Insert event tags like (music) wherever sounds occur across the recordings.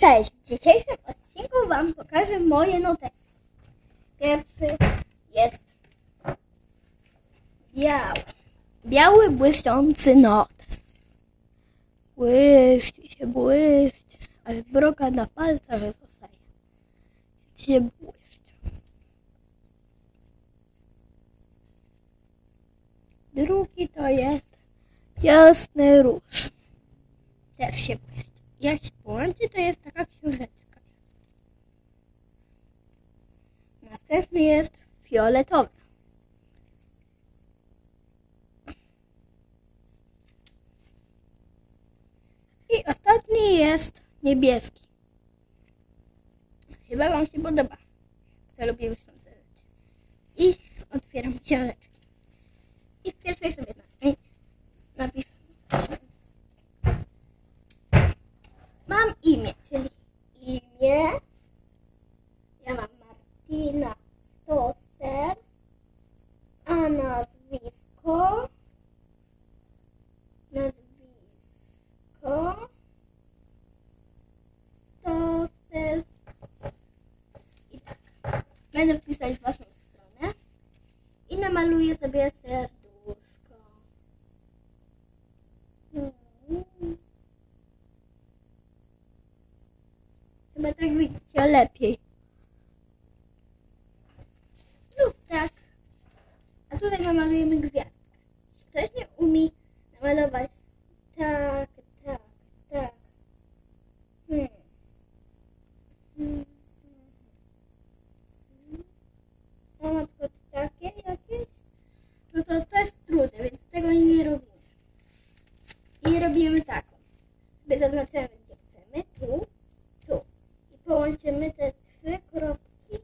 Cześć, w dzisiejszym odcinku Wam pokażę moje notatki. Pierwszy jest biały. Biały, błyszczący notes. Błyszczy się, błyszczy, aż broka na palcach zostaje. Się błyszczy. Drugi to jest jasny róż. Też się błyszczy. Jak się połączy, to jest taka książeczka. Następny jest fioletowy. I ostatni jest niebieski. Chyba Wam się podoba. To lubię błyszczące rzeczy. I otwieram książeczkę. I w pierwszej sobie na- Będę wpisać waszą stronę. I namaluję sobie serduszko. Mm. Chyba tak widzicie lepiej. Lub tak. A tutaj namalujemy gwiazdkę. Jeśli ktoś nie umie namalować tak, tak, tak. Hmm. Hmm. No na przykład takie jakieś. No to to jest trudne, więc tego nie robimy. I robimy taką. Sobie zaznaczamy gdzie chcemy. Tu, tu. I połączymy te trzy kropki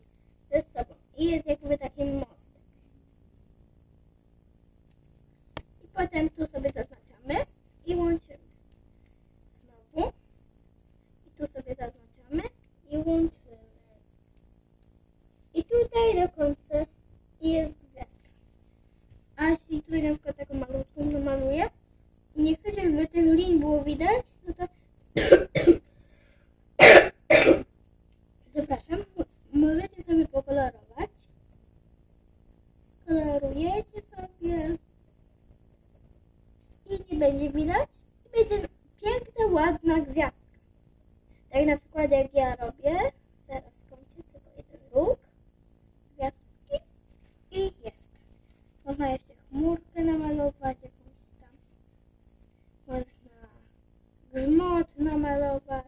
ze sobą. I jest jakby taki mostek. I potem tu sobie zaznaczamy i łączymy. Znowu. I tu sobie zaznaczamy i łączymy. I tutaj do końca jest gwiazdka. A jeśli tutaj na przykład taką malutką namaluję i nie chcecie, żeby tych lin było widać, no to (coughs) Zapraszam, możecie sobie pokolorować. Kolorujecie sobie i nie będzie widać. I będzie piękna, ładna gwiazdka. Tak na przykład jak ja robię, teraz skończę tylko jeden róg gwiazdki i jest. Można jeszcze chmurkę namalować, jakąś tam. Można grzmot namalować.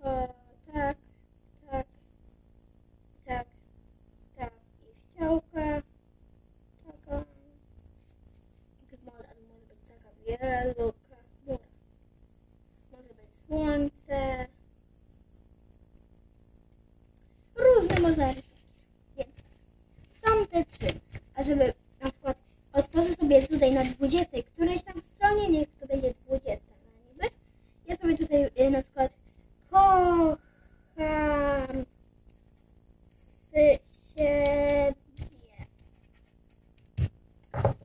O, tak, tak, tak, tak. I ściałka. Taka. Gmora może być taka wielka chmura. Może być słońce. Różne można rysować. Więc są te trzy. A żeby na przykład otworzę sobie tutaj na 20 którejś tam stronie, niech to będzie 20 na niby. Ja sobie tutaj y, na przykład kocham z siebie.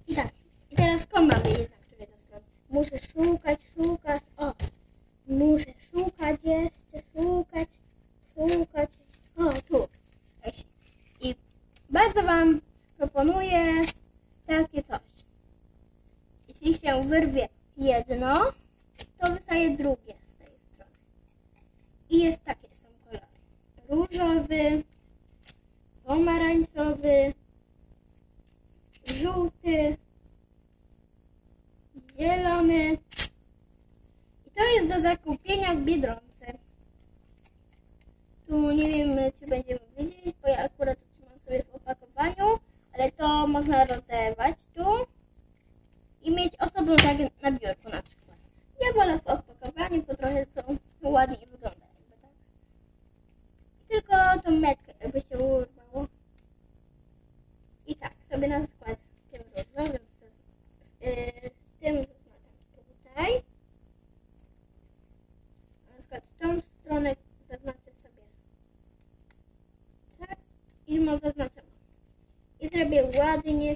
I tak. I teraz skąd mamy jednak które to strony? Muszę szukać, szukać. O! Muszę szukać jeszcze, szukać, szukać. O, tu. Właśnie. I bardzo Wam proponuję takie coś. Jeśli się wyrwie jedno, to wystaje drugie z tej strony. I jest takie są kolory. Różowy, pomarańczowy, żółty, zielony. I to jest do zakupienia w Biedronce. Tu nie wiem, czy będziemy wiedzieć, bo ja akurat trzymam sobie w opakowaniu, ale to można rozerwać tu i mieć osobną tak na biurku na przykład. Ja wolę w opakowaniu, bo trochę to ładniej wygląda. Jakby tak. I tylko tą metkę jakby się urwało. I tak, sobie na przykład tym różowym, yy, tym zaznaczam tutaj. Na przykład tą stronę zaznaczę sobie tak i mam zaznaczone. I zrobię ładnie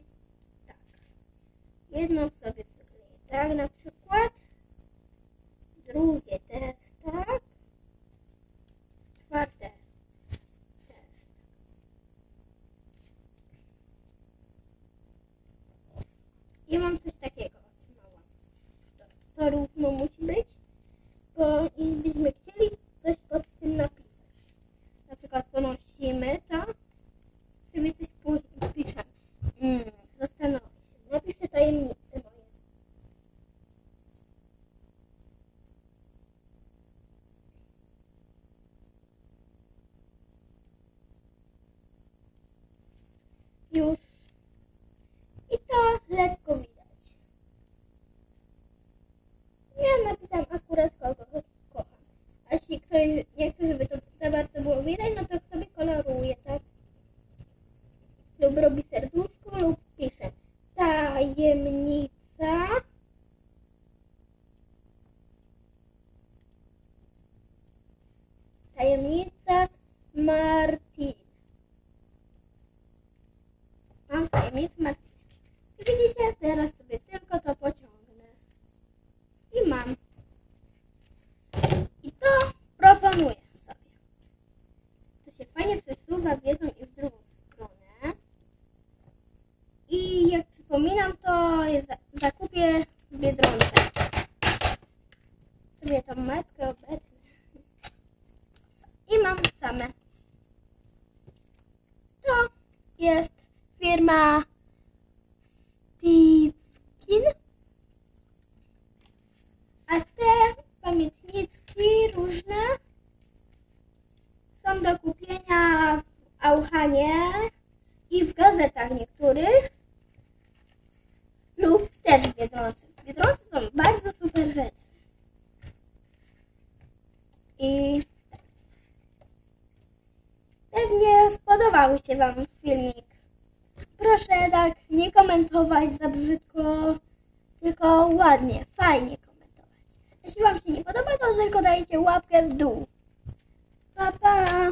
ktoś nie chce, żeby to za bardzo było widać, no to sobie koloruje, tak? Lub robi serduszko lub pisze tajemnica tajemnica Martin. Zakupię w Biedronce. Sobie tą matkę obetnę. I mam same. To jest firma Skin. A te pamiętniczki różne są do kupienia w Auchanie i w gazetach niektórych lub też w Biedronce. W Biedronce są bardzo super rzeczy. I pewnie spodobał się Wam filmik. Proszę tak nie komentować za brzydko, tylko ładnie, fajnie komentować. Jeśli Wam się nie podoba, to tylko dajcie łapkę w dół. Pa, pa!